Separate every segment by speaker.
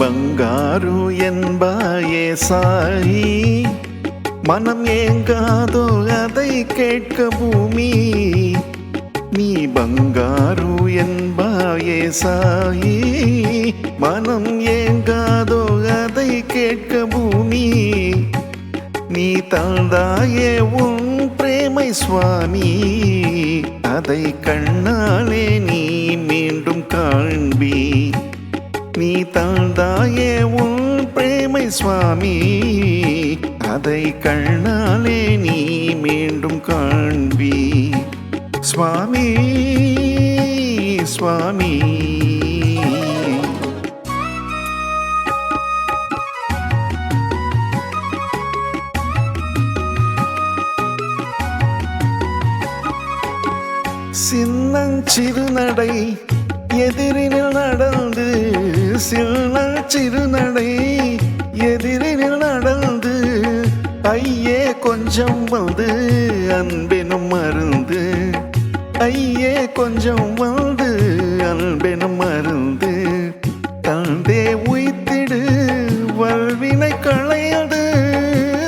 Speaker 1: ಬಂಗಾರು என்பாயே சாயி மனம் ஏங்காதோ அதை கேட்க பூமி நீ பங்காரு என்பாயே சாயி மனம் ஏங்காதோ அதை கேட்க பூமி நீ தந்தாயே உன் பிரேமை சுவாமி அதை கண்ணாலே நீ மீண்டும் காண்பி நீ தாழ்ந்தாயே உன் பிரேமை சுவாமி. அதை கண்ணாலே நீ மீண்டும் காண்பி. சுவாமி சுவாமி. சின்னஞ்சிறு நடை எதிரினில் நடந்து சின்னஞ்சிறு சிறுநடை எதிரில் நடந்து ஐயே கொஞ்சம் வந்து அன்பெனும் மருந்து. ஐயே கொஞ்சம் வந்து அன்பெனும் மருந்து. தந்தே உய்த்திடு வல்வினை களையது.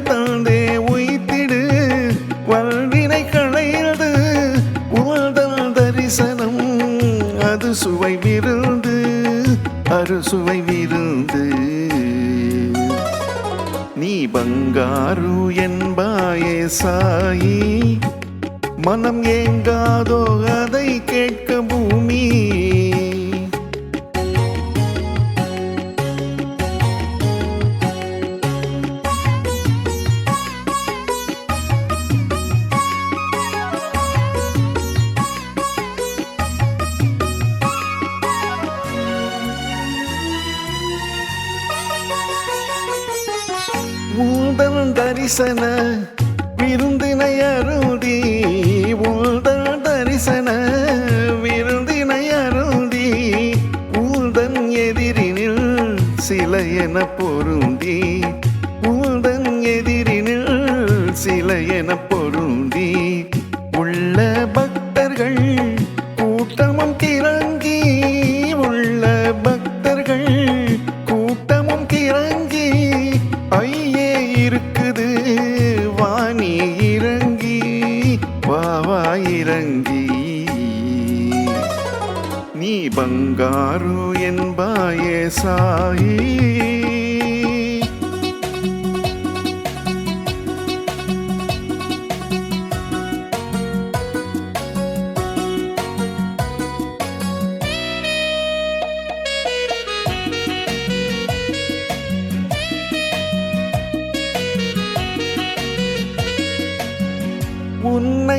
Speaker 1: தந்தே உய்த்திடு வல்வினை களையது. உள்தல் தரிசனம் அது சுவை விருந்து அறுசுவை விருந்து. நீ பங்காரு என்பாயே சாயி. மனம் ஏங்காதோ அதை கேட்க பூமி. உந்தன் தரிசன விருந்தினை அருதி உந்தன் தரிசன விருந்தினை அருதி உந்தன் எதிரினில் சில என பொருந்தி உந்தன் எதிரினில் சில என பொருந்தி. வா நீ பங்காரு என்பாயே சாயி.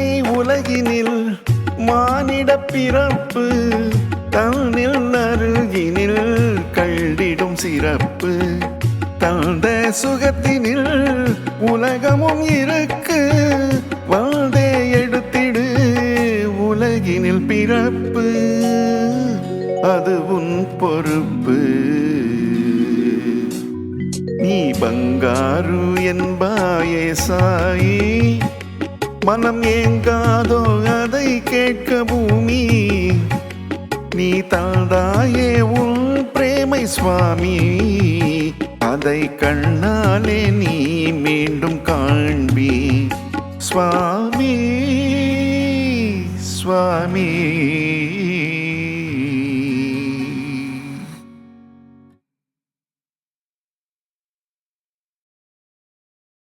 Speaker 1: இல்லை உலகினில் மானிட பிறப்பு தன்னில் அருகினில் கண்டிடும் சிறப்பு. தந்த சுகத்தினில் உலகமும் இருக்கு வாழ்ந்தே எடுத்திடு உலகினில் பிறப்பு. அது உன் பொறுப்பு. நீ பங்காரு என்பாயே சாயி மனம் ஏங்காதோ அதை கேட்க பூமி. நீ தாழ்ந்தாயே உன் பிரேமை சுவாமி. அதை கண்ணாலே நீ மீண்டும் காண்பி. சுவாமி